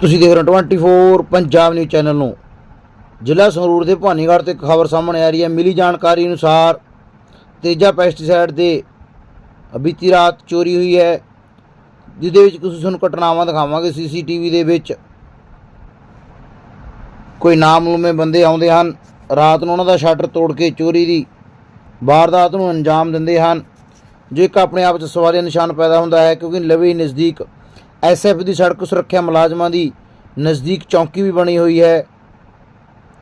ਤੁਸੀਂ ਦੇਖ ਰਹੇ ਹੋ 24 ਪੰਜਾਬ ਨਿਊਜ਼ ਚੈਨਲ ਨੂੰ। ਜ਼ਿਲ੍ਹਾ ਸੰਗਰੂਰ ਦੇ ਭਾਨੀਗੜ੍ਹ ਤੋਂ ਇੱਕ ਖਬਰ ਸਾਹਮਣੇ ਆ ਰਹੀ ਹੈ। ਮਿਲੀ ਜਾਣਕਾਰੀ ਅਨੁਸਾਰ ਤੇਜਾ ਪੈਸਟੀਸਾਈਡ ਦੇ ਬੀਤੀ ਰਾਤ ਚੋਰੀ ਹੋਈ ਹੈ, ਜਿਹਦੇ ਵਿੱਚ ਤੁਸੀਂ ਤੁਹਾਨੂੰ ਘਟਨਾਵਾਂ ਦਿਖਾਵਾਂਗੇ। ਸੀਸੀਟੀਵੀ ਦੇ ਵਿੱਚ ਕੋਈ ਨਾਮਲੂਮੇ ਬੰਦੇ ਆਉਂਦੇ ਹਨ। ਰਾਤ ਨੂੰ ਉਹਨਾਂ ਦਾ ਸ਼ਟਰ ਤੋੜ ਕੇ ਚੋਰੀ ਦੀ ਵਾਰਦਾਤ ਨੂੰ ਅੰਜਾਮ ਦਿੰਦੇ ਹਨ, ਜੋ ਇੱਕ ਆਪਣੇ ਆਪ 'ਚ ਸਵਾਲੀਆ ਨਿਸ਼ਾਨ ਪੈਦਾ ਹੁੰਦਾ ਹੈ, ਕਿਉਂਕਿ ਲਵੇ ਨਜ਼ਦੀਕ ਐਸਐਫ ਦੀ ਸੜਕ ਸੁਰੱਖਿਆ ਮੁਲਾਜ਼ਮਾਂ ਦੀ ਨਜ਼ਦੀਕ ਚੌਂਕੀ ਵੀ ਬਣੀ ਹੋਈ ਹੈ,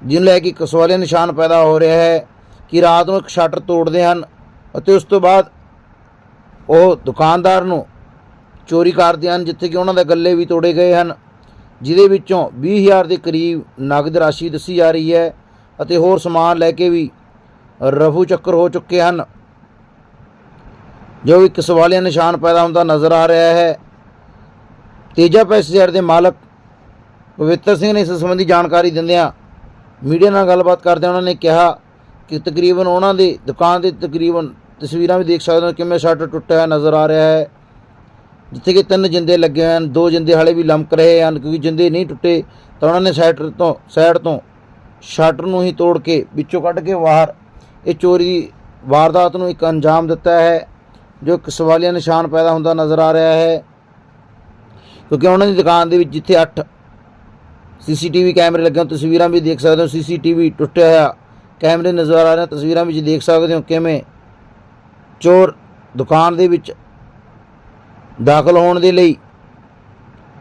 ਜਿਹਨੂੰ ਲੈ ਕੇ ਇੱਕ ਨਿਸ਼ਾਨ ਪੈਦਾ ਹੋ ਰਿਹਾ ਹੈ ਕਿ ਰਾਤ ਨੂੰ ਇੱਕ ਸ਼ਟਰ ਤੋੜਦੇ ਹਨ ਅਤੇ ਉਸ ਤੋਂ ਬਾਅਦ ਉਹ ਦੁਕਾਨਦਾਰ ਨੂੰ ਚੋਰੀ ਕਰਦੇ ਹਨ, ਜਿੱਥੇ ਕਿ ਉਹਨਾਂ ਦੇ ਗੱਲੇ ਵੀ ਤੋੜੇ ਗਏ ਹਨ, ਜਿਹਦੇ ਵਿੱਚੋਂ 20000 ਦੇ ਕਰੀਬ ਨਗਦ ਰਾਸ਼ੀ ਦੱਸੀ ਜਾ ਰਹੀ ਹੈ ਅਤੇ ਹੋਰ ਸਮਾਨ ਲੈ ਕੇ ਵੀ ਰਫੂ ਚੱਕਰ ਹੋ ਚੁੱਕੇ ਹਨ। ਜੋ ਇੱਕ ਸਵਾਲੀਆ ਨਿਸ਼ਾਨ ਪੈਦਾ ਹੁੰਦਾ ਨਜ਼ਰ ਆ ਰਿਹਾ ਹੈ ਤੇਜਾ ਪੈਸੇਜਰ ਦੇ ਮਾਲਕ ਪਵਿੱਤਰ ਸਿੰਘ ਨੇ ਇਸ ਸੰਬੰਧੀ ਜਾਣਕਾਰੀ ਦਿੰਦਿਆਂ ਮੀਡੀਆ ਨਾਲ ਗੱਲਬਾਤ ਕਰਦਿਆਂ ਉਹਨਾਂ ਨੇ ਕਿਹਾ ਕਿ ਤਕਰੀਬਨ ਉਹਨਾਂ ਦੀ ਦੁਕਾਨ ਦੇ ਤਕਰੀਬਨ ਤਸਵੀਰਾਂ ਵੀ ਦੇਖ ਸਕਦੇ ਹੋ ਕਿਵੇਂ ਸ਼ਟਰ ਟੁੱਟਿਆ ਹੋਇਆ ਨਜ਼ਰ ਆ ਰਿਹਾ ਹੈ। ਜਿੱਥੇ ਕਿ ਤਿੰਨ ਜਿੰਦੇ ਲੱਗੇ ਹੋਏ ਹਨ, ਦੋ ਜਿੰਦੇ ਹਾਲੇ ਵੀ ਲਮਕ ਰਹੇ ਹਨ, ਕਿਉਂਕਿ ਜਿੰਦੇ ਨਹੀਂ ਟੁੱਟੇ ਤਾਂ ਉਹਨਾਂ ਨੇ ਸਾਈਡ ਤੋਂ ਸਾਈਡ ਤੋਂ ਸ਼ਟਰ ਨੂੰ ਹੀ ਤੋੜ ਕੇ ਵਿੱਚੋਂ ਕੱਢ ਕੇ ਬਾਹਰ ਇਹ ਚੋਰੀ ਦੀ ਵਾਰਦਾਤ ਨੂੰ ਇੱਕ ਅੰਜਾਮ ਦਿੱਤਾ ਹੈ, ਜੋ ਇੱਕ ਸਵਾਲੀਆ ਨਿਸ਼ਾਨ ਪੈਦਾ ਹੁੰਦਾ ਨਜ਼ਰ ਆ ਰਿਹਾ ਹੈ। ਕਿਉਂਕਿ ਉਹਨਾਂ ਦੀ ਦੁਕਾਨ ਦੇ ਵਿੱਚ ਜਿੱਥੇ 8 ਸੀਸੀਟੀਵੀ ਕੈਮਰੇ ਲੱਗੇ ਹੋਣ, ਤਸਵੀਰਾਂ ਵੀ ਦੇਖ ਸਕਦੇ ਹੋ, ਸੀਸੀਟੀਵੀ ਟੁੱਟਿਆ ਹੋਇਆ। ਕੈਮਰੇ ਨਜ਼ਰ ਆ ਰਹੇ ਤਸਵੀਰਾਂ ਵਿੱਚ ਦੇਖ ਸਕਦੇ ਹੋ ਕਿਵੇਂ ਚੋਰ ਦੁਕਾਨ ਦੇ ਵਿੱਚ ਦਾਖਲ ਹੋਣ ਦੇ ਲਈ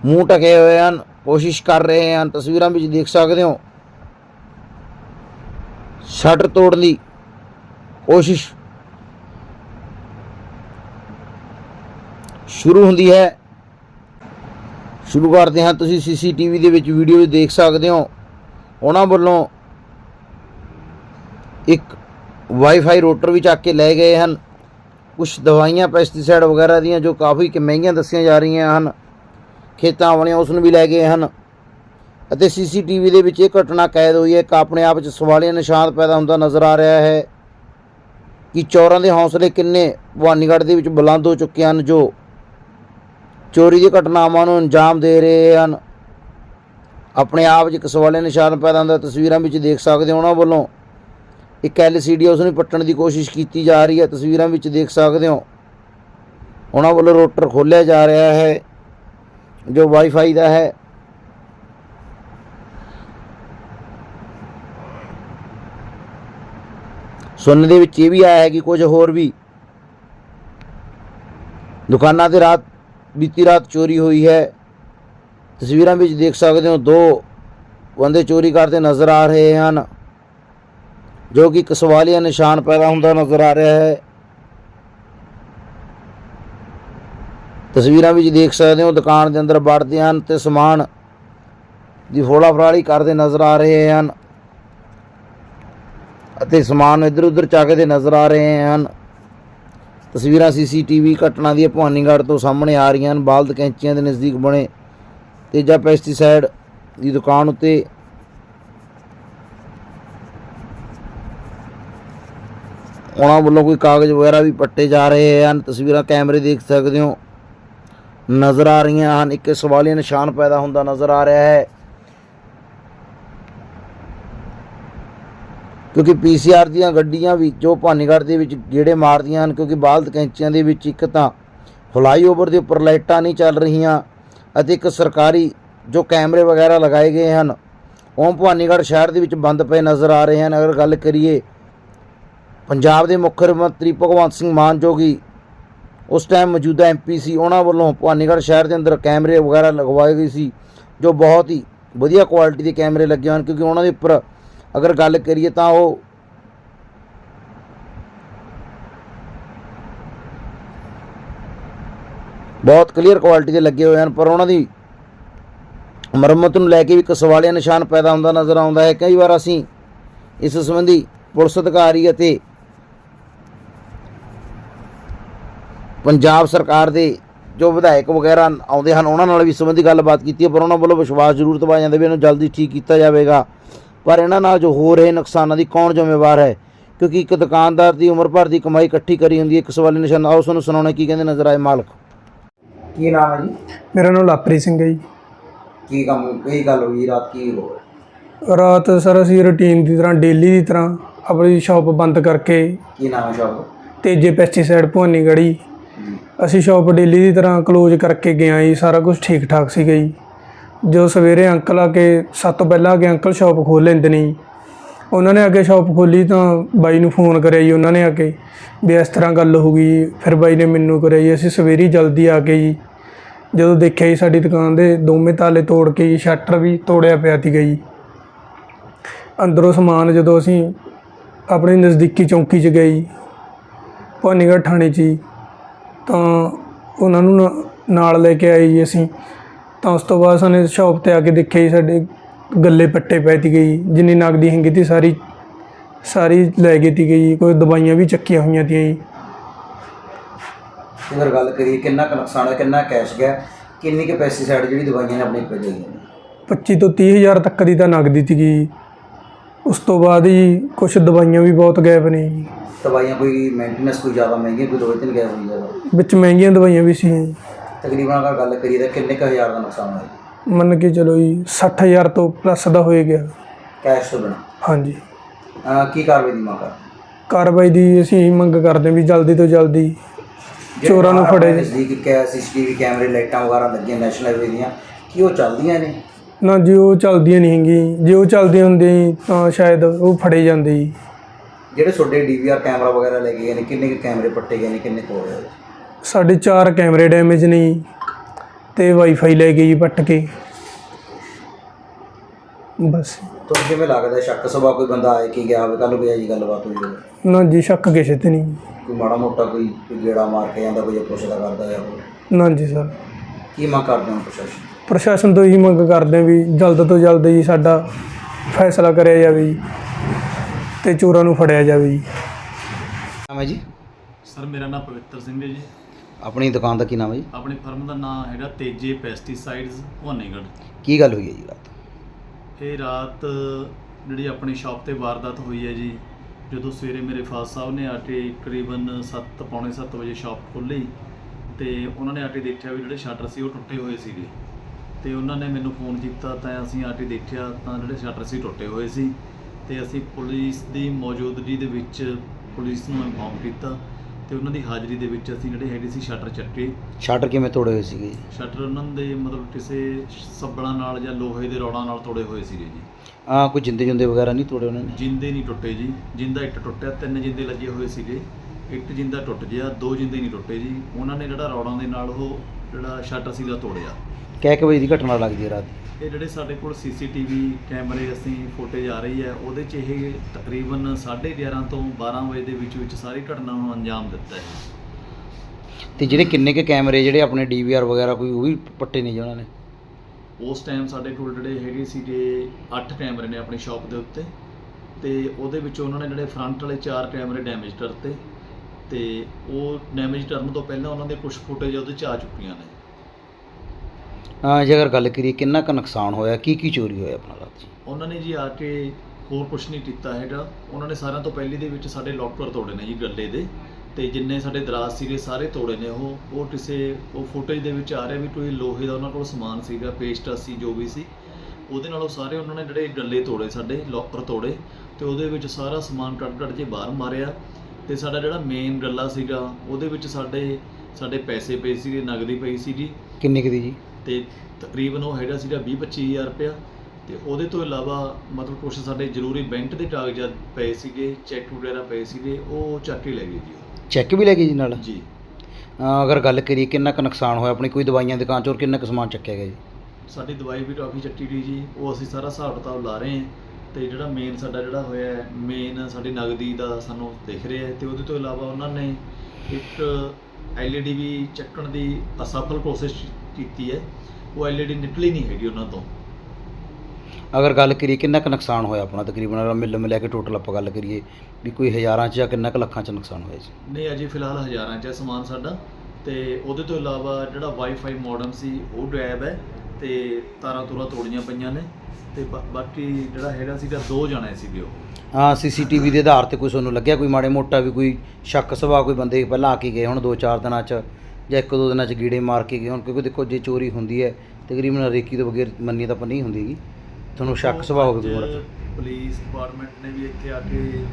ਮੂੰਹ ਟਕੇ ਹੋਏ ਹਨ, ਕੋਸ਼ਿਸ਼ ਕਰ ਰਹੇ ਹਨ। ਤਸਵੀਰਾਂ ਵਿੱਚ ਦੇਖ ਸਕਦੇ ਹੋ ਸ਼ਟਰ ਤੋੜਨ ਦੀ ਕੋਸ਼ਿਸ਼ ਸ਼ੁਰੂ ਹੁੰਦੀ ਹੈ। ਸ਼ੁਰੂ ਕਰਦੇ ਹਾਂ। ਤੁਸੀਂ ਸੀਸੀਟੀਵੀ ਦੇ ਵਿੱਚ ਵੀਡੀਓ ਦੇਖ ਸਕਦੇ ਹੋ। ਉਹਨਾਂ ਵੱਲੋਂ ਇੱਕ ਵਾਈਫਾਈ ਰੋਟਰ ਵੀ ਚੱਕ ਕੇ ਲੈ ਗਏ ਹਨ। ਕੁਝ ਦਵਾਈਆਂ ਪੈਸਟੀਸਾਈਡ ਵਗੈਰਾ ਦੀਆਂ ਜੋ ਕਾਫੀ ਕਿ ਮਹਿੰਗੀਆਂ ਦੱਸੀਆਂ ਜਾ ਰਹੀਆਂ ਹਨ। ਖੇਤਾਂ ਵਾਲੀਆਂ ਉਸ ਨੂੰ ਵੀ ਲੈ ਗਏ ਹਨ। ਅਤੇ ਸੀਸੀਟੀਵੀ ਦੇ ਵਿੱਚ ਇਹ ਘਟਨਾ ਕੈਦ ਹੋਈ ਹੈ। ਕਿ ਆਪਣੇ ਆਪ ਵਿੱਚ ਸਵਾਲੀਆ ਨਿਸ਼ਾਨ ਪੈਦਾ ਹੁੰਦਾ ਨਜ਼ਰ ਆ ਰਿਹਾ ਹੈ ਕਿ ਚੋਰਾਂ ਦੇ ਹੌਸਲੇ ਕਿੰਨੇ, ਭਵਾਨੀਗੜ੍ਹ ਦੇ ਵਿੱਚ ਬੁਲੰਦ ਹੋ ਚੁੱਕੇ ਹਨ, ਜੋ ਚੋਰੀ ਦੀ ਘਟਨਾਵਾਂ ਨੂੰ ਅੰਜਾਮ ਦੇ ਰਹੇ ਹਨ। ਆਪਣੇ ਆਪ 'ਚ ਇੱਕ ਸਵਾਲੇ ਨਿਸ਼ਾਨ ਪੈਦਾ ਹੁੰਦਾ, ਤਸਵੀਰਾਂ ਵਿੱਚ ਦੇਖ ਸਕਦੇ ਹੋ ਉਹਨਾਂ ਵੱਲੋਂ। ਇੱਕ ਐਲਸੀਡੀ ਉਸ ਨੂੰ ਪੱਟਣ ਦੀ ਕੋਸ਼ਿਸ਼ ਕੀਤੀ ਜਾ ਰਹੀ ਹੈ, ਤਸਵੀਰਾਂ ਵਿੱਚ ਦੇਖ ਸਕਦੇ ਹੋ। ਉਹਨਾਂ ਵੱਲੋਂ ਰੋਟਰ ਖੋਲ੍ਹਿਆ ਜਾ ਰਿਹਾ ਹੈ, ਜੋ ਵਾਈਫਾਈ ਦਾ ਹੈ। ਸੁਣਨ ਦੇ ਵਿੱਚ ਇਹ ਵੀ ਆਇਆ ਹੈ ਕਿ ਕੁਝ ਹੋਰ ਵੀ ਦੁਕਾਨਾਂ ਤੇ ਰਾਤ ਬੀਤੀ ਰਾਤ ਚੋਰੀ ਹੋਈ ਹੈ। ਤਸਵੀਰਾਂ ਵਿੱਚ ਦੇਖ ਸਕਦੇ ਹੋ, ਦੋ ਬੰਦੇ ਚੋਰੀ ਕਰਦੇ ਨਜ਼ਰ ਆ ਰਹੇ ਹਨ, ਜੋ ਕਿ ਇੱਕ ਸਵਾਲੀਆ ਨਿਸ਼ਾਨ ਪੈਦਾ ਹੁੰਦਾ ਨਜ਼ਰ ਆ ਰਿਹਾ ਹੈ। ਤਸਵੀਰਾਂ ਵਿੱਚ ਦੇਖ ਸਕਦੇ ਹੋ, ਦੁਕਾਨ ਦੇ ਅੰਦਰ ਵੜਦੇ ਹਨ ਤੇ ਸਮਾਨ ਦੀ ਫੋਲਾ ਫਰਾਲੀ ਕਰਦੇ ਨਜ਼ਰ ਆ ਰਹੇ ਹਨ ਅਤੇ ਸਮਾਨ ਇੱਧਰ ਉੱਧਰ ਚੱਕਦੇ ਨਜ਼ਰ ਆ ਰਹੇ ਹਨ। ਤਸਵੀਰਾਂ ਸੀਸੀਟੀਵੀ ਘਟਨਾ ਦੀਆਂ ਭਵਾਨੀਗੜ੍ਹ ਤੋਂ ਸਾਹਮਣੇ ਆ ਰਹੀਆਂ ਹਨ। ਬਾਲਦ ਕੈਂਚੀਆਂ ਦੇ ਨਜ਼ਦੀਕ ਬਣੇ ਤੇਜਾ ਪੈਸਟੀਸਾਈਡ ਦੀ ਦੁਕਾਨ ਉੱਤੇ ਉਹਨਾਂ ਵੱਲੋਂ ਕੋਈ ਕਾਗਜ਼ ਵਗੈਰਾ ਵੀ ਪੱਟੇ ਜਾ ਰਹੇ ਹਨ। ਤਸਵੀਰਾਂ ਕੈਮਰੇ ਦੇਖ ਸਕਦੇ ਹੋ। ਨਜ਼ਰ ਆ ਰਹੀਆਂ ਹਨ। ਇੱਕ ਸਵਾਲੀਆ ਨਿਸ਼ਾਨ ਪੈਦਾ ਹੁੰਦਾ ਨਜ਼ਰ ਆ ਰਿਹਾ ਹੈ। ਕਿਉਂਕਿ ਪੀਸੀਆਰ ਦੀਆਂ ਗੱਡੀਆਂ ਵੀ, ਜੋ ਭਾਨੀਗੜ੍ਹ ਦੇ ਵਿੱਚ ਗੇੜੇ ਮਾਰਦੀਆਂ ਹਨ, ਕਿਉਂਕਿ ਬਾਲਦ ਕੈਂਚੀਆਂ ਦੇ ਵਿੱਚ ਇੱਕ ਤਾਂ ਫਲਾਈਓਵਰ ਦੇ ਉੱਪਰ ਲਾਈਟਾਂ ਨਹੀਂ ਚੱਲ ਰਹੀਆਂ ਅਤੇ ਇੱਕ ਸਰਕਾਰੀ ਜੋ ਕੈਮਰੇ ਵਗੈਰਾ ਲਗਾਏ ਗਏ ਹਨ, ਉਹ ਭਵਾਨੀਗੜ੍ਹ ਸ਼ਹਿਰ ਦੇ ਵਿੱਚ ਬੰਦ ਪਏ ਨਜ਼ਰ ਆ ਰਹੇ ਹਨ। ਅਗਰ ਗੱਲ ਕਰੀਏ ਪੰਜਾਬ ਦੇ ਮੁੱਖ ਮੰਤਰੀ ਭਗਵੰਤ ਸਿੰਘ ਮਾਨ ਜੋ ਕਿ ਉਸ ਟਾਈਮ ਮੌਜੂਦਾ ਐਮਪੀ ਸੀ, ਉਹਨਾਂ ਵੱਲੋਂ ਭਵਾਨੀਗੜ੍ਹ ਸ਼ਹਿਰ ਦੇ ਅੰਦਰ ਕੈਮਰੇ ਵਗੈਰਾ ਲਗਵਾਏ ਗਏ ਸੀ, ਜੋ ਬਹੁਤ ਹੀ ਵਧੀਆ ਕੁਆਲਿਟੀ ਦੇ ਕੈਮਰੇ ਲੱਗੇ ਹਨ, ਕਿਉਂਕਿ ਉਹਨਾਂ ਦੇ ਉੱਪਰ ਅਗਰ ਗੱਲ ਕਰੀਏ ਤਾਂ ਉਹ ਬਹੁਤ ਕਲੀਅਰ ਕੁਆਲਿਟੀ ਦੇ ਲੱਗੇ ਹੋਏ ਹਨ, ਪਰ ਉਹਨਾਂ ਦੀ ਮੁਰੰਮਤ ਨੂੰ ਲੈ ਕੇ ਵੀ ਇੱਕ ਸਵਾਲੀਆ ਨਿਸ਼ਾਨ ਪੈਦਾ ਹੁੰਦਾ, ਨਜ਼ਰ ਆਉਂਦਾ ਹੈ। ਕਈ ਵਾਰ ਅਸੀਂ ਇਸ ਸੰਬੰਧੀ ਪੁਲਿਸ ਅਧਿਕਾਰੀ ਅਤੇ ਪੰਜਾਬ ਸਰਕਾਰ ਦੇ ਜੋ ਵਿਧਾਇਕ ਵਗੈਰਾ ਆਉਂਦੇ ਹਨ, ਉਹਨਾਂ ਨਾਲ ਵੀ ਸੰਬੰਧੀ ਗੱਲਬਾਤ ਕੀਤੀ ਹੈ, ਪਰ ਉਹਨਾਂ ਵੱਲੋਂ ਵਿਸ਼ਵਾਸ ਜ਼ਰੂਰ ਦਿਵਾਇਆ ਜਾਂਦਾ ਵੀ ਇਹਨੂੰ ਜਲਦੀ ਠੀਕ ਕੀਤਾ ਜਾਵੇਗਾ। ਪਰ ਇਹਨਾਂ ਨਾਲ ਜੋ ਹੋ ਰਹੇ ਨੁਕਸਾਨਾਂ ਦੀ ਕੌਣ ਜ਼ਿੰਮੇਵਾਰ ਹੈ? ਕਿਉਂਕਿ ਇੱਕ ਦੁਕਾਨਦਾਰ ਦੀ ਉਮਰ ਭਰ ਦੀ ਕਮਾਈ ਇਕੱਠੀ ਕਰੀ ਹੁੰਦੀ ਹੈ ਇੱਕ ਸਵਾਲੀ ਨਿਸ਼ਾਨ ਆਓ ਤੁਹਾਨੂੰ ਸੁਣਾਉਣਾ ਕੀ ਕਹਿੰਦੇ ਨਜ਼ਰ ਆਏ ਮਾਲਕ। ਕੀ ਨਾਮ ਹੈ ਜੀ? ਮੇਰਾ ਨਾਮ ਲਾਪਰੀ ਸਿੰਘ ਹੈ ਜੀ। ਕੀ ਕੰਮ ਕੀ ਗੱਲ ਹੋਈ ਰਾਤ ਕੀ ਹੋਇਆ ਰਾਤ ਸਰ ਅਸੀਂ ਰੁਟੀਨ ਦੀ ਤਰ੍ਹਾਂ ਡੇਲੀ ਦੀ ਤਰ੍ਹਾਂ ਆਪਣੀ ਸ਼ਾਪ ਬੰਦ ਕਰਕੇ ਕੀ ਨਾਮ ਹੈ ਸ਼ਾਪ? ਤੇਜੇ ਪੈਸਟੀਸਾਈਡ ਭਵਾਨੀ ਗੜੀ ਅਸੀਂ ਸ਼ਾਪ ਡੇਲੀ ਦੀ ਤਰ੍ਹਾਂ ਕਲੋਜ਼ ਕਰਕੇ ਗਏ ਹਾਂ ਜੀ ਸਾਰਾ ਕੁਝ ਠੀਕ ਠਾਕ ਸੀਗਾ ਜੀ। ਜੋ ਸਵੇਰੇ ਅੰਕਲ ਆ ਕੇ, ਸੱਤ ਤੋਂ ਪਹਿਲਾਂ ਆ ਕੇ ਅੰਕਲ ਸ਼ਾਪ ਖੋਲ ਲੈਂਦੇ ਨੇ ਜੀ। ਉਹਨਾਂ ਨੇ ਆ ਕੇ ਸ਼ਾਪ ਖੋਲੀ ਤਾਂ ਬਾਈ ਨੂੰ ਫੋਨ ਕਰਿਆ ਜੀ ਉਹਨਾਂ ਨੇ ਆ ਕੇ ਵੀ ਇਸ ਤਰ੍ਹਾਂ ਗੱਲ ਹੋ ਗਈ। ਜੀ। ਫਿਰ ਬਾਈ ਨੇ ਮੈਨੂੰ ਕਰਿਆ ਜੀ, ਅਸੀਂ ਸਵੇਰੇ ਜਲਦੀ ਆ ਕੇ ਜੀ, ਜਦੋਂ ਦੇਖਿਆ ਜੀ ਸਾਡੀ ਦੁਕਾਨ ਦੇ ਦੋਵੇਂ ਤਾਲੇ ਤੋੜ ਕੇ ਜੀ ਸ਼ਟਰ ਵੀ ਤੋੜਿਆ ਪਿਆ ਸੀਗਾ ਜੀ। ਅੰਦਰੋਂ ਸਮਾਨ ਜਦੋਂ ਅਸੀਂ ਆਪਣੇ ਨਜ਼ਦੀਕੀ ਚੌਂਕੀ 'ਚ ਗਏ ਜੀ ਭਾਨੀਗੜ੍ਹ ਥਾਣੇ 'ਚ ਜੀ, ਤਾਂ ਉਹਨਾਂ ਨੂੰ ਨਾ- ਨਾਲ ਲੈ ਕੇ ਆਏ ਜੀ ਅਸੀਂ। ਤਾਂ ਉਸ ਤੋਂ ਬਾਅਦ ਸਾਨੂੰ ਸ਼ਾਪ ਤੇ ਆ ਕੇ ਦੇਖਿਆ ਜੀ ਸਾਡੇ ਗੱਲੇ ਪੱਟੇ ਪੈ ਤੀ ਗਈ ਜਿੰਨੀ ਨਗਦੀ ਹੈਗੀ ਤੀ ਸਾਰੀ ਸਾਰੀ ਲੈ ਗਈ ਤੀ ਗਈ ਕੋਈ ਦਵਾਈਆਂ ਵੀ ਚੱਕੀਆਂ ਹੋਈਆਂ ਤੀਆਂ ਜੀ। ਅਗਰ ਗੱਲ ਕਰੀਏ ਕਿੰਨਾ ਕੁ ਨੁਕਸਾਨ ਹੋਇਆ ਕਿੰਨਾ ਕੈਸ਼ ਗਿਆ ਕਿੰਨੀ ਕੁ ਪੈਸਟੀਸਾਈਡ ਜਿਹੜੀ ਦਵਾਈਆਂ ਨੇ ਆਪਣੀ ਪੈ ਗਈਆਂ ਨੇ? 25 ਤੋਂ 30 ਹਜ਼ਾਰ ਤੱਕ ਦੀ ਤਾਂ ਨਗਦੀ ਤੀ ਗਈ ਉਸ ਤੋਂ ਬਾਅਦ ਜੀ ਕੁਝ ਦਵਾਈਆਂ ਵੀ ਬਹੁਤ ਗਾਇਬ ਨੇ ਜੀ। ਦਵਾਈਆਂ ਕੋਈ ਮੇਨਟੇਨੈਂਸ ਕੋਈ ਜ਼ਿਆਦਾ ਮਹਿੰਗੀ ਕੋਈ ਦੋ ਤਿੰਨ ਗਿਆ ਹੋਈ ਜ਼ਿਆਦਾ ਵਿੱਚ ਮਹਿੰਗੀਆਂ ਦਵਾਈਆਂ ਵੀ ਸੀ ਜੀ। ਤਕਰੀਬਨ ਅਗਰ ਗੱਲ ਕਰੀਏ ਤਾਂ ਕਿੰਨੇ ਕੁ ਹਜ਼ਾਰ ਦਾ ਨੁਕਸਾਨ ਹੋਇਆ? ਮੰਨ ਕੇ ਚਲੋ ਜੀ 60000 ਤੋਂ ਪਲੱਸ ਦਾ ਹੋਏ ਗਿਆ। ਕੈਸ਼ ਤੋਂ ਬਿਨਾ? ਹਾਂਜੀ। ਕੀ ਕਾਰਵਾਈ ਦੀ ਮੰਗ ਕਰ ਕਾਰਵਾਈ ਦੀ ਅਸੀਂ ਮੰਗ ਕਰਦੇ ਹਾਂ ਵੀ ਜਲਦੀ ਤੋਂ ਜਲਦੀ ਚੋਰਾਂ ਨੂੰ ਫੜੇ ਨਜ਼ਦੀਕ ਕੈ ਸੀਸੀਟੀਵੀ ਕੈਮਰੇ ਲਾਈਟਾਂ ਵਗੈਰਾ ਲੱਗੀਆਂ ਨੈਸ਼ਨਲ ਹਾਈਵੇ ਦੀਆਂ ਕੀ ਉਹ ਚੱਲਦੀਆਂ ਨੇ? ਨਾ ਜੇ ਉਹ ਚੱਲਦੀਆਂ ਨਹੀਂ ਹੈਗੀ ਜੇ ਉਹ ਚੱਲਦੀਆਂ ਹੁੰਦੀਆਂ ਜੀ, ਤਾਂ ਸ਼ਾਇਦ ਉਹ ਫੜੇ ਜਾਂਦੇ ਜੀ। ਜਿਹੜੇ ਤੁਹਾਡੇ ਡੀਵੀਆਰ ਕੈਮਰਾ ਵਗੈਰਾ ਲੈ ਕੇ ਗਏ ਨੇ ਕਿੰਨੇ ਕੁ ਕੈਮਰੇ ਪੱਟੇ ਗਏ ਨੇ ਕਿੰਨੇ ਕੋ ਹੋਏ? ਸਾਡੇ ਚਾਰ ਕੈਮਰੇ ਡੈਮੇਜ ਨੇ ਜੀ ਤੇ ਵਾਈਫਾਈ ਲੈ ਗਏ ਜੀ ਪੱਟ ਕੇ। ਬਸ। ਤੁਹਾਨੂੰ ਕਿਵੇਂ ਲੱਗਦਾ ਸ਼ੱਕ ਸਭਾ ਕੋਈ ਬੰਦਾ ਆਏ ਕੀ ਗਿਆ ਹੋਵੇ? ਕੱਲ ਕੋਈ ਅਜੀ ਗੱਲਬਾਤ ਹੋਈ ਹੋਵੇ। ਨਾ ਜੀ ਸ਼ੱਕ ਕਿਸੇ ਤੇ ਨਹੀਂ। ਕੋਈ ਮਾੜਾ ਮੋਟਾ ਕੋਈ ਕੋਈ ਗੇੜਾ ਮਾਰ ਕੇ ਜਾਂਦਾ ਕੋਈ ਪੁੱਛਦਾ ਕਰਦਾ ਜਾਂ ਨਾ ਜੀ ਸਰ। ਕੀ ਮੰਗ ਕਰਦੇ ਹੋ ਪ੍ਰਸ਼ਾਸਨ? ਪ੍ਰਸ਼ਾਸਨ ਤੋਂ ਇਹੀ ਮੰਗ ਕਰਦੇ ਹਾਂ ਵੀ ਜਲਦ ਤੋਂ ਜਲਦ ਜੀ ਸਾਡਾ ਫੈਸਲਾ ਕਰਿਆ ਜਾਵੇ ਜੀ ਤੇ ਚੋਰਾਂ ਨੂੰ ਫੜਿਆ ਜਾਵੇ ਜੀ। ਨਾਮ ਹੈ ਜੀ? ਸਰ ਮੇਰਾ ਨਾਮ ਪਵਿੱਤਰ ਸਿੰਘ ਹੈ ਜੀ। ਆਪਣੀ ਦੁਕਾਨ ਦਾ ਕੀ ਨਾਮ ਹੈ ਜੀ? ਆਪਣੀ ਫਰਮ ਦਾ ਨਾਮ ਹੈਗਾ ਤੇਜੇ ਪੈਸਟੀਸਾਈਡਸ ਭਵਾਨੀਗੜ੍ਹ। ਕੀ ਗੱਲ ਹੋਈ ਹੈ ਜੀ ਰਾਤ? ਇਹ ਰਾਤ ਜਿਹੜੀ ਆਪਣੀ ਸ਼ਾਪ ਤੇ ਵਾਰਦਾਤ ਹੋਈ ਹੈ ਜੀ ਜਦੋਂ ਸਵੇਰੇ ਮੇਰੇ ਫਾਦਰ ਸਾਹਿਬ ਨੇ ਆ ਕੇ ਕਰੀਬਨ 7 ਪੌਣੇ 7 ਵਜੇ ਸ਼ਾਪ ਖੋਲ੍ਹੀ ਤੇ ਉਹਨਾਂ ਨੇ ਆ ਕੇ ਦੇਖਿਆ ਵੀ ਜਿਹੜੇ ਸ਼ਟਰ ਸੀ ਉਹ ਟੁੱਟੇ ਹੋਏ ਸੀਗੇ। ਤੇ ਉਹਨਾਂ ਨੇ ਮੈਨੂੰ ਫੋਨ ਕੀਤਾ ਤਾਂ ਅਸੀਂ ਆ ਕੇ ਦੇਖਿਆ ਤਾਂ ਜਿਹੜੇ ਸ਼ਟਰ ਸੀ ਟੁੱਟੇ ਹੋਏ ਸੀ ਤੇ ਅਸੀਂ ਪੁਲਿਸ ਦੀ ਮੌਜੂਦਗੀ ਦੇ ਵਿੱਚ ਪੁਲਿਸ ਨੂੰ ਇਨਫੋਰਮ ਕੀਤਾ ਤੇ ਉਹਨਾਂ ਦੀ ਹਾਜ਼ਰੀ ਦੇ ਵਿੱਚ ਅਸੀਂ ਜਿਹੜੇ ਹੈਗੇ ਸੀ ਸ਼ਟਰ ਚੱਕੇ। ਸ਼ਟਰ ਕਿਵੇਂ ਤੋੜੇ ਹੋਏ ਸੀਗੇ? ਜੀ ਸ਼ਟਰ ਉਹਨਾਂ ਦੇ ਮਤਲਬ ਕਿਸੇ ਸੱਬਲਾਂ ਨਾਲ ਜਾਂ ਲੋਹੇ ਦੇ ਰੋੜਾਂ ਨਾਲ ਤੋੜੇ ਹੋਏ ਸੀਗੇ ਜੀ। ਆ ਕੋਈ ਜਿੰਦੇ ਜੁੰਦੇ ਵਗੈਰਾ ਨਹੀਂ ਤੋੜੇ ਉਹਨਾਂ ਨੇ? ਜਿੰਦੇ ਨਹੀਂ ਟੁੱਟੇ ਜੀ। ਜਿੰਦਾ ਇੱਟ ਟੁੱਟਿਆ ਤਿੰਨ ਜਿੰਦੇ ਲੱਗੇ ਹੋਏ ਸੀਗੇ। ਇੱਕ ਜਿੰਦਾ ਟੁੱਟ ਗਿਆ ਦੋ ਜਿੰਦੇ ਨਹੀਂ ਟੁੱਟੇ ਜੀ। ਉਹਨਾਂ ਨੇ ਜਿਹੜਾ ਰੋੜਾਂ ਦੇ ਨਾਲ ਉਹ ਜਿਹੜਾ ਸ਼ਟਰ ਸੀਗਾ ਤੋੜਿਆ। ਕਹਿ ਕੇ ਵਜੇ ਦੀ ਘਟਨਾ ਲੱਗਦੀ ਹੈ ਰਾਤ ਇਹ ਜਿਹੜੇ ਸਾਡੇ ਕੋਲ ਸੀਸੀਟੀਵੀ ਕੈਮਰੇ ਅਸੀਂ ਫੁਟੇਜ ਆ ਰਹੀ ਹੈ ਉਹਦੇ 'ਚ ਇਹ ਤਕਰੀਬਨ 11:30 ਤੋਂ 12 ਵਜੇ ਦੇ ਵਿੱਚ ਵਿੱਚ ਸਾਰੀ ਘਟਨਾ ਨੂੰ ਅੰਜਾਮ ਦਿੱਤਾ ਹੈ। ਤੇ ਜਿਹੜੇ ਕਿੰਨੇ ਕੁ ਕੈਮਰੇ ਜਿਹੜੇ ਆਪਣੇ ਡੀਵੀਆਰ ਵਗੈਰਾ ਕੋਈ ਉਹ ਵੀ ਪੱਟੇ ਨਹੀਂ ਜੀ ਉਹਨਾਂ ਨੇ? ਉਸ ਟਾਈਮ ਸਾਡੇ ਕੋਲ ਜਿਹੜੇ ਹੈਗੇ ਸੀਗੇ 8 ਕੈਮਰੇ ਨੇ ਆਪਣੀ ਸ਼ਾਪ ਦੇ ਉੱਤੇ ਤੇ ਉਹਦੇ ਵਿੱਚੋਂ ਉਹਨਾਂ ਨੇ ਜਿਹੜੇ ਫਰੰਟ ਵਾਲੇ 4 ਕੈਮਰੇ ਡੈਮੇਜ ਕਰਤੇ ਤੇ ਉਹ ਡੈਮੇਜ ਕਰਨ ਤੋਂ ਪਹਿਲਾਂ ਉਹਨਾਂ ਦੇ ਕੁਝ ਫੁਟੇਜ ਉਹਦੇ ਚ ਆ ਚੁੱਕੀਆਂ ਨੇ। ਜੇ ਅਗਰ ਗੱਲ ਕਰੀਏ ਕਿੰਨਾ ਕੁ ਨੁਕਸਾਨ ਹੋਇਆ ਕੀ ਕੀ ਚੋਰੀ ਹੋਇਆ ਆਪਣਾ ਰਾਤ ਜੀ? ਉਹਨਾਂ ਨੇ ਜੀ ਆ ਕੇ ਹੋਰ ਕੁਝ ਨਹੀਂ ਕੀਤਾ ਹੈਗਾ। ਉਹਨਾਂ ਨੇ ਸਾਰਿਆਂ ਤੋਂ ਪਹਿਲੀ ਦੇ ਵਿੱਚ ਸਾਡੇ ਲੋਕਰ ਤੋੜੇ ਨੇ ਜੀ ਗੱਲੇ ਦੇ। ਤੇ ਜਿੰਨੇ ਸਾਡੇ ਦਰਾਜ਼ ਸੀਗੇ ਸਾਰੇ ਤੋੜੇ ਨੇ ਉਹ। ਉਹ ਕਿਸੇ ਉਹ ਫੁਟੇਜ ਦੇ ਵਿੱਚ ਆ ਰਿਹਾ ਵੀ ਕੋਈ ਲੋਹੇ ਦਾ ਉਹਨਾਂ ਕੋਲ ਸਮਾਨ ਸੀਗਾ ਪੇਸਟ ਸੀ ਜੋ ਵੀ ਸੀ। ਉਹਦੇ ਨਾਲੋਂ ਸਾਰੇ ਉਹਨਾਂ ਨੇ ਜਿਹੜੇ ਗੱਲੇ ਤੋੜੇ ਸਾਡੇ ਲੋਕਰ ਤੋੜੇ। ਤੇ ਉਹਦੇ ਵਿੱਚ ਸਾਰਾ ਸਮਾਨ ਕੱਢ ਕੱਢ ਕੇ ਬਾਹਰ ਮਾਰਿਆ। ਤੇ ਸਾਡਾ ਜਿਹੜਾ ਮੇਨ ਗੱਲਾ ਸੀਗਾ ਉਹਦੇ ਵਿੱਚ ਸਾਡੇ ਸਾਡੇ ਪੈਸੇ ਪਏ ਸੀਗੇ ਨਗਦੀ ਪਈ ਸੀ ਜੀ ਕਿੰਨੇ ਕੁ ਦੀ ਜੀ? ਤੇ ਤਕਰੀਬਨ ਉਹ ਹੈਗਾ ਸੀਗਾ 20 25000 ਰੁਪਇਆ। ਤੇ ਉਹਦੇ ਤੋਂ ਇਲਾਵਾ ਮਤਲਬ ਕੁਝ ਸਾਡੇ ਜ਼ਰੂਰੀ ਬੈਂਕ ਦੇ ਕਾਗਜ਼ਾਤ ਪਏ ਸੀਗੇ ਚੈੱਕ ਵਗੈਰਾ ਪਏ ਸੀਗੇ ਉਹ ਚੱਕ ਕੇ ਲੈ ਗਏ ਜੀ ਉਹ। ਚੈੱਕ ਵੀ ਲੈ ਗਏ ਜੀ ਨਾਲ? ਜੀ। ਅਹ ਅਗਰ ਗੱਲ ਕਰੀਏ ਕਿੰਨਾ ਕੁ ਨੁਕਸਾਨ ਹੋਇਆ ਆਪਣੀ ਕੋਈ ਦਵਾਈਆਂ ਦੀ ਦੁਕਾਨ ਚੋਂ ਔਰ ਕਿੰਨਾ ਕੁ ਸਮਾਨ ਚੱਕਿਆ ਗਿਆ ਜੀ? ਸਾਡੀ ਦਵਾਈ ਵੀ ਕਾਫੀ ਚੱਕੀ ਗਈ ਜੀ ਉਹ ਅਸੀਂ ਸਾਰਾ ਹਿਸਾਬ ਕਿਤਾਬ ਲਾ ਰਹੇ ਹਾਂ। ਤੇ ਜਿਹੜਾ ਮੇਨ ਸਾਡਾ ਜਿਹੜਾ ਹੋਇਆ ਮੇਨ ਸਾਡੀ ਨਗਦੀ ਦਾ ਸਾਨੂੰ ਦਿਖ ਰਿਹਾ ਹੈ। ਤੇ ਉਹਦੇ ਤੋਂ ਇਲਾਵਾ ਉਹਨਾਂ ਨੇ ਇੱਕ ਐਲਈਡੀ ਵੀ ਚੱਕਣ ਦੀ ਅਸਫਲ ਕੋਸ਼ਿਸ਼ ਕੀਤੀ ਹੈ ਉਹ ਐਲਈਡੀ ਨਿਕਲੀ ਨਹੀਂ ਹੈਗੀ ਉਹਨਾਂ ਤੋਂ। ਅਗਰ ਗੱਲ ਕਰੀਏ ਕਿੰਨਾ ਕੁ ਨੁਕਸਾਨ ਹੋਇਆ ਆਪਣਾ ਤਕਰੀਬਨ? ਅਗਰ ਮਿਲ ਮਿਲਾ ਕੇ ਟੋਟਲ ਆਪਾਂ ਗੱਲ ਕਰੀਏ ਵੀ ਕੋਈ ਹਜ਼ਾਰਾਂ 'ਚ ਜਾਂ ਕਿੰਨਾ ਕੁ ਲੱਖਾਂ 'ਚ ਨੁਕਸਾਨ ਹੋਇਆ ਜੀ? ਨਹੀਂ ਅਜੇ ਫਿਲਹਾਲ ਹਜ਼ਾਰਾਂ ਚ ਹੈ ਸਮਾਨ ਸਾਡਾ। ਤੇ ਉਹਦੇ ਤੋਂ ਇਲਾਵਾ ਜਿਹੜਾ ਵਾਈਫਾਈ ਮੋਡਮ ਸੀ ਉਹ ਗਾਇਬ ਹੈ ਤੇ ਤਾਰਾਂ ਤੂਰਾਂ ਤੋੜੀਆਂ ਪਈਆਂ ਨੇ। ਤੇ ਬਾ- ਬਾਕੀ ਜਿਹੜਾ ਹੈਗਾ ਸੀਗਾ ਦੋ ਜਣੇ ਸੀਗੇ ਉਹ। ਹਾਂ ਸੀਸੀਟੀਵੀ ਦੇ ਆਧਾਰ ਤੇ ਕੋਈ ਤੁਹਾਨੂੰ ਲੱਗਿਆ? ਕੋਈ ਮਾੜੇ ਮੋਟਾ ਵੀ ਕੋਈ ਸ਼ੱਕ ਸੁਭਾਅ ਕੋਈ ਬੰਦੇ ਪਹਿਲਾਂ ਆ ਕੇ ਗਏ ਹੁਣ ਦੋ ਚਾਰ ਦਿਨਾਂ 'ਚ? ਜਾਂ ਇੱਕ ਦੋ ਦਿਨਾਂ 'ਚ ਗੀੜੇ ਮਾਰ ਕੇ ਗਏ ਹੋਣ ਕਿਉਂਕਿ ਦੇਖੋ ਜੇ ਚੋਰੀ ਹੁੰਦੀ ਹੈ ਤਕਰੀਬਨ ਰੇਕੀ ਤੋਂ ਬਗੈਰ ਮੰਨੀ ਤਾਂ ਆਪਾਂ ਨਹੀਂ ਹੁੰਦੀਗੀ ਤੁਹਾਨੂੰ ਸ਼ੱਕ ਸੁਭਾਅ ਹੋਵੇ ਅੱਜ ਪੁਲਿਸ ਡਿਪਾਰਟਮੈਂਟ ਨੇ ਵੀ ਇੱਥੇ ਆ ਕੇ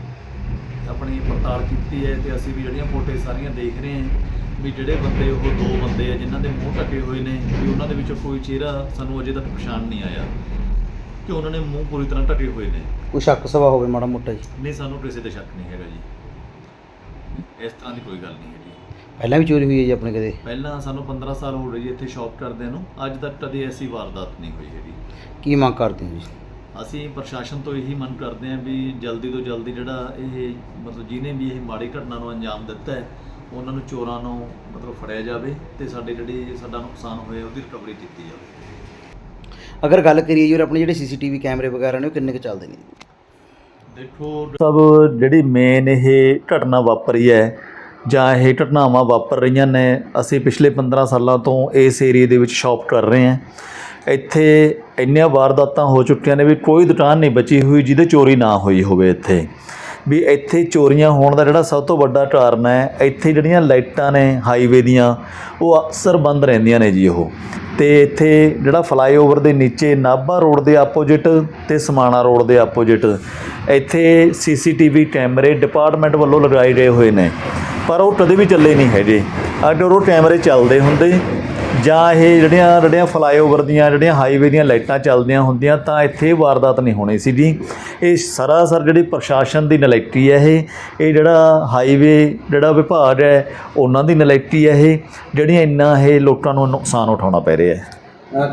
ਆਪਣੀ ਪੜਤਾਲ ਕੀਤੀ ਹੈ ਤੇ ਅਸੀਂ ਵੀ ਜਿਹੜੀਆਂ ਫੋਟੋ ਸਾਰੀਆਂ ਦੇਖ ਰਹੇ ਹਾਂ ਵੀ ਜਿਹੜੇ ਬੰਦੇ ਉਹ ਦੋ ਬੰਦੇ ਆ ਜਿਨ੍ਹਾਂ ਦੇ ਮੂੰਹ ਢੱਕੇ ਹੋਏ ਨੇ ਵੀ ਉਹਨਾਂ ਦੇ ਵਿੱਚੋਂ ਕੋਈ ਚਿਹਰਾ ਸਾਨੂੰ ਅਜੇ ਤੱਕ ਪਛਾਣ ਨਹੀਂ ਆਇਆ ਕਿ ਉਹਨਾਂ ਨੇ ਮੂੰਹ ਪੂਰੀ ਤਰ੍ਹਾਂ ਢੱਕੇ ਹੋਏ ਨੇ। ਕੋਈ ਸ਼ੱਕ ਸੁਭਾਅ ਹੋਵੇ ਮਾੜਾ ਮੋਟਾ ਜੀ। ਨਹੀਂ ਸਾਨੂੰ ਕਿਸੇ ਤੇ ਸ਼ੱਕ ਨਹੀਂ ਹੈਗਾ ਜੀ। ਇਸ ਤਰ੍ਹਾਂ ਦੀ ਕੋਈ ਗੱਲ ਨਹੀਂ ਹੈਗੀ। ਪਹਿਲਾਂ ਵੀ ਚੋਰੀ ਹੋਈ ਹੈ ਜੀ ਆਪਣੇ ਕਦੇ? ਪਹਿਲਾਂ ਸਾਨੂੰ 15 ਸਾਲ ਹੋ ਗਏ ਜੀ ਇੱਥੇ ਸ਼ਾਪ ਕਰਦਿਆਂ ਨੂੰ। ਅੱਜ ਤੱਕ ਕਦੇ ਐਸੀ ਵਾਰਦਾਤ ਨਹੀਂ ਹੋਈ ਹੈਗੀ। ਕੀ ਮੰਗ ਕਰਦੇ ਹੋ ਜੀ? ਅਸੀਂ ਪ੍ਰਸ਼ਾਸਨ ਤੋਂ ਇਹੀ ਮੰਗ ਕਰਦੇ ਹਾਂ ਵੀ ਜਲਦੀ ਤੋਂ ਜਲਦੀ ਜਿਹੜਾ ਇਹ ਮਤਲਬ ਜਿਹਨੇ ਵੀ ਇਹ ਮਾੜੀ ਘਟਨਾ ਨੂੰ ਅੰਜਾਮ ਦਿੱਤਾ ਹੈ ਉਹਨਾਂ ਨੂੰ ਚੋਰਾਂ ਨੂੰ ਮਤਲਬ ਫੜਿਆ ਜਾਵੇ ਤੇ ਸਾਡੇ ਜਿਹੜੀ ਸਾਡਾ ਨੁਕਸਾਨ ਹੋਇਆ ਉਹਦੀ ਰਿਕਵਰੀ ਕੀਤੀ ਜਾਵੇ। ਅਗਰ ਗੱਲ ਕਰੀਏ ਜੀ ਆਪਣੇ ਜਿਹੜੇ ਸੀਸੀਟੀਵੀ ਕੈਮਰੇ ਵਗੈਰਾ ਨੇ ਉਹ ਕਿੰਨੇ ਕੁ ਚੱਲਦੇ ਨੇ? ਦੇਖੋ ਸਭ ਜਿਹੜੀ ਮੇਨ ਇਹ ਘਟਨਾ ਵਾਪਰੀ ਹੈ ਜਾਂ ਇਹ ਘਟਨਾਵਾਂ ਵਾਪਰ ਰਹੀਆਂ ਨੇ, ਅਸੀਂ ਪਿਛਲੇ 15 ਸਾਲਾਂ ਤੋਂ ਇਸ ਏਰੀਏ ਦੇ ਵਿੱਚ ਸ਼ਾਪ ਕਰ ਰਹੇ ਹਾਂ। ਇੱਥੇ ਇੰਨੀਆਂ ਵਾਰਦਾਤਾਂ ਹੋ ਚੁੱਕੀਆਂ ਨੇ ਵੀ ਕੋਈ ਦੁਕਾਨ ਨਹੀਂ ਬਚੀ ਹੋਈ ਜਿਹਦੇ ਚੋਰੀ ਨਾ ਹੋਈ ਹੋਵੇ ਇੱਥੇ। ਵੀ ਇੱਥੇ ਚੋਰੀਆਂ ਹੋਣ ਦਾ ਜਿਹੜਾ ਸਭ ਤੋਂ ਵੱਡਾ ਕਾਰਨ ਹੈ, ਇੱਥੇ ਜਿਹੜੀਆਂ ਲਾਈਟਾਂ ਨੇ ਹਾਈਵੇ ਦੀਆਂ, ਉਹ ਅਕਸਰ ਬੰਦ ਰਹਿੰਦੀਆਂ ਨੇ ਜੀ ਉਹ। ਤੇ ਇੱਥੇ ਜਿਹੜਾ ਫਲਾਈਓਵਰ ਦੇ ਨੀਚੇ ਨਾਭਾ ਰੋਡ ਦੇ ਆਪੋਜੀਟ ਤੇ ਸਮਾਣਾ ਰੋਡ ਦੇ ਆਪੋਜੀਟ ਇੱਥੇ ਸੀਸੀਟੀਵੀ ਕੈਮਰੇ ਡਿਪਾਰਟਮੈਂਟ ਵੱਲੋਂ ਲਗਾਏ ਗਏ ਹੋਏ ਨੇ। ਪਰ ਉਹ ਕਦੇ ਵੀ ਚੱਲੇ ਨਹੀਂ ਹੈਗੇ। ਅਗਰ ਉਹ ਕੈਮਰੇ ਚੱਲਦੇ ਹੁੰਦੇ, ਜਾਂ ਇਹ ਜਿਹੜੀਆਂ ਜਿਹੜੀਆਂ ਫਲਾਈਓਵਰ ਦੀਆਂ, ਜਿਹੜੀਆਂ ਹਾਈਵੇ ਦੀਆਂ ਲਾਈਟਾਂ ਚੱਲਦੀਆਂ ਹੁੰਦੀਆਂ, ਤਾਂ ਇੱਥੇ ਵਾਰਦਾਤ ਨਹੀਂ ਹੋਣੀ ਸੀ ਜੀ ਇਹ ਸਰਾਸਰ ਜਿਹੜੀ ਪ੍ਰਸ਼ਾਸਨ ਦੀ ਨਲਾਇਕੀ ਹੈ ਇਹ ਇਹ ਜਿਹੜਾ ਹਾਈਵੇ ਜਿਹੜਾ ਵਿਭਾਗ ਹੈ, ਉਹਨਾਂ ਦੀ ਨਲਾਇਕੀ ਹੈ ਇਹ, ਜਿਹੜੀਆਂ ਇੰਨਾ ਇਹ ਲੋਕਾਂ ਨੂੰ ਨੁਕਸਾਨ ਉਠਾਉਣਾ ਪੈ ਰਿਹਾ ਹੈ।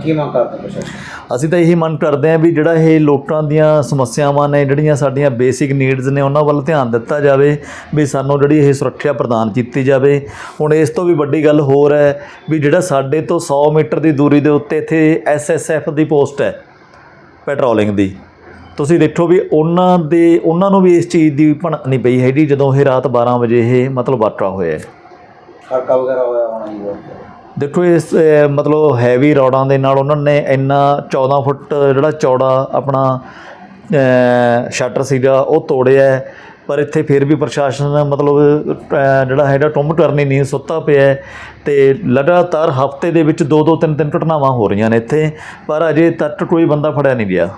ਕੀ ਮੰਗ ਕਰਦੇ ਪ੍ਰਸ਼ਾਸਨ? ਅਸੀਂ ਤਾਂ ਇਹੀ ਮੰਗ ਕਰਦੇ ਹਾਂ ਵੀ ਜਿਹੜਾ ਇਹ ਲੋਕਾਂ ਦੀਆਂ ਸਮੱਸਿਆਵਾਂ ਨੇ ਜਿਹੜੀਆਂ ਸਾਡੀਆਂ ਬੇਸਿਕ ਨੀਡਸ ਨੇ ਉਹਨਾਂ ਵੱਲ ਧਿਆਨ ਦਿੱਤਾ ਜਾਵੇ ਵੀ ਸਾਨੂੰ ਜਿਹੜੀ ਇਹ ਸੁਰੱਖਿਆ ਪ੍ਰਦਾਨ ਕੀਤੀ ਜਾਵੇ। ਹੁਣ ਇਸ ਤੋਂ ਵੀ ਵੱਡੀ ਗੱਲ ਹੋਰ ਹੈ ਵੀ ਜਿਹੜਾ ਸਾਡੇ ਤੋਂ 100 ਮੀਟਰ ਦੀ ਦੂਰੀ ਦੇ ਉੱਤੇ ਇੱਥੇ ਐਸਐਸਐਫ ਦੀ ਪੋਸਟ ਹੈ ਪੈਟਰੋਲਿੰਗ ਦੀ। ਤੁਸੀਂ ਦੇਖੋ ਵੀ ਉਹਨਾਂ ਦੇ ਉਹਨਾਂ ਨੂੰ ਵੀ ਇਸ ਚੀਜ਼ ਦੀ ਭਣਕ ਨਹੀਂ ਪਈ ਹੈਗੀ ਜਦੋਂ ਇਹ ਰਾਤ 12 ਵਜੇ ਇਹ ਮਤਲਬ ਵਾਟਰਾ ਹੋਇਆ ਹੈ। ਖੜਕਾ ਵਗੈਰਾ ਹੋਇਆ ਹੋਣਾ ਜੀ ਦੇਖੋ ਇਸ ਮਤਲਬ ਹੈਵੀ ਰੋਡਾਂ ਦੇ ਨਾਲ ਉਹਨਾਂ ਨੇ ਇੰਨਾ 14 ਫੁੱਟ ਜਿਹੜਾ ਚੌੜਾ ਆਪਣਾ ਸ਼ਟਰ ਸੀਗਾ ਉਹ ਤੋੜਿਆ। ਪਰ ਇੱਥੇ ਫਿਰ ਵੀ ਪ੍ਰਸ਼ਾਸਨ ਮਤਲਬ ਜਿਹੜਾ ਹੈਗਾ ਟੁੰਮ ਕਰਨੀ ਨਹੀਂ ਸੁੱਤਾ ਪਿਆ ਤੇ ਲਗਾਤਾਰ ਹਫ਼ਤੇ ਦੇ ਵਿੱਚ ਦੋ ਦੋ ਤਿੰਨ ਤਿੰਨ ਘਟਨਾਵਾਂ ਹੋ ਰਹੀਆਂ ਨੇ ਇੱਥੇ। ਪਰ ਅਜੇ ਤੱਕ ਕੋਈ ਬੰਦਾ ਫੜਿਆ ਨਹੀਂ ਗਿਆ।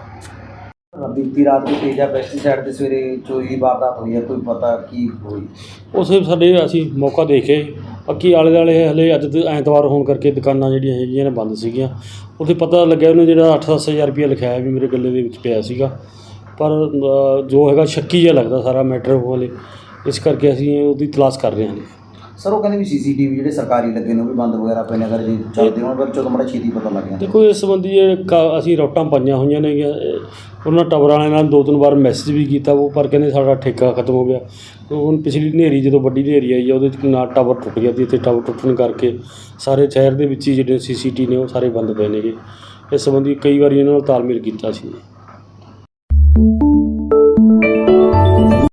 ਬੀਤੀ ਰਾਤ ਨੂੰ ਤੇਜਾ ਪੈਸਟੀਸਾਈਡ ਦੇ ਸਵੇਰੇ ਚੋਰੀ ਦੀ ਵਾਰਦਾਤ ਹੋਈ ਹੈ ਕੋਈ ਪਤਾ ਕੀ ਹੋਈ? ਉਸੇ ਸਾਡੇ ਅਸੀਂ ਮੌਕਾ ਦੇਖੇ ਬਾਕੀ ਆਲੇ ਦੁਆਲੇ ਹਲੇ ਅੱਜ ਤੇ ਐਤਵਾਰ ਹੋਣ ਕਰਕੇ ਦੁਕਾਨਾਂ ਜਿਹੜੀਆਂ ਹੈਗੀਆਂ ਨੇ ਬੰਦ ਸੀਗੀਆਂ। ਉੱਥੇ ਪਤਾ ਲੱਗਿਆ ਉਹਨੇ ਜਿਹੜਾ 8-10 ਹਜ਼ਾਰ ਰੁਪਇਆ ਲਿਖਾਇਆ ਵੀ ਮੇਰੇ ਗੱਲੇ ਦੇ ਵਿੱਚ ਪਿਆ ਸੀਗਾ। ਪਰ ਅ, ਜੋ ਹੈਗਾ ਸ਼ੱਕੀ ਜਿਹਾ ਲੱਗਦਾ ਸਾਰਾ ਮੈਟਰ ਵਾਲੇ। ਇਸ ਕਰਕੇ ਅਸੀਂ ਉਹਦੀ ਤਲਾਸ਼ ਕਰ ਰਹੇ ਹਾਂ ਸਰ, ਉਹ ਕਹਿੰਦੇ ਵੀ ਸੀਸੀਟੀਵੀ ਜਿਹੜੇ ਸਰਕਾਰੀ ਲੱਗੇ ਨੇ, ਉਹ ਵੀ ਬੰਦ ਵਗੈਰਾ ਪਏ ਨੇ, ਅਗਰ ਜੇ ਚੱਲਦੇ ਹੋਣ ਪਰ ਚਲੋ ਮੜਾ ਛੇਤੀ ਪਤਾ ਲੱਗ ਜਾਂਦਾ। ਦੇਖੋ, ਇਸ ਸੰਬੰਧੀ ਇਹ ਕਾ, ਅਸੀਂ ਰੋਟਾਂ ਪਾਈਆਂ ਹੋਈਆਂ ਨੇ ਉਹਨਾਂ ਟਵਰ ਵਾਲਿਆਂ ਨਾਲ ਦੋ ਤਿੰਨ ਵਾਰ ਮੈਸੇਜ ਵੀ ਕੀਤਾ ਉਹ, ਪਰ ਕਹਿੰਦੇ ਸਾਡਾ ਠੇਕਾ ਖਤਮ ਹੋ ਗਿਆ। ਹੁਣ ਪਿਛਲੀ ਹਨੇਰੀ, ਜਦੋਂ ਵੱਡੀ ਹਨੇਰੀ ਆਈ ਆ, ਉਹਦੇ ਚ ਨਾ ਟਾਵਰ ਟੁੱਟ ਗਿਆ ਸੀ, ਇੱਥੇ ਟਾਵਰ ਟੁੱਟਣ ਕਰਕੇ ਸਾਰੇ ਸ਼ਹਿਰ ਦੇ ਵਿੱਚ ਹੀ ਜਿਹੜੇ ਸੀਸੀਟੀ ਨੇ, ਉਹ ਸਾਰੇ ਬੰਦ ਪਏ ਨੇਗੇ। ਇਸ ਸੰਬੰਧੀ ਕਈ ਵਾਰੀ ਇਹਨਾਂ ਨਾਲ ਤਾਲਮੇਲ ਕੀਤਾ ਸੀ।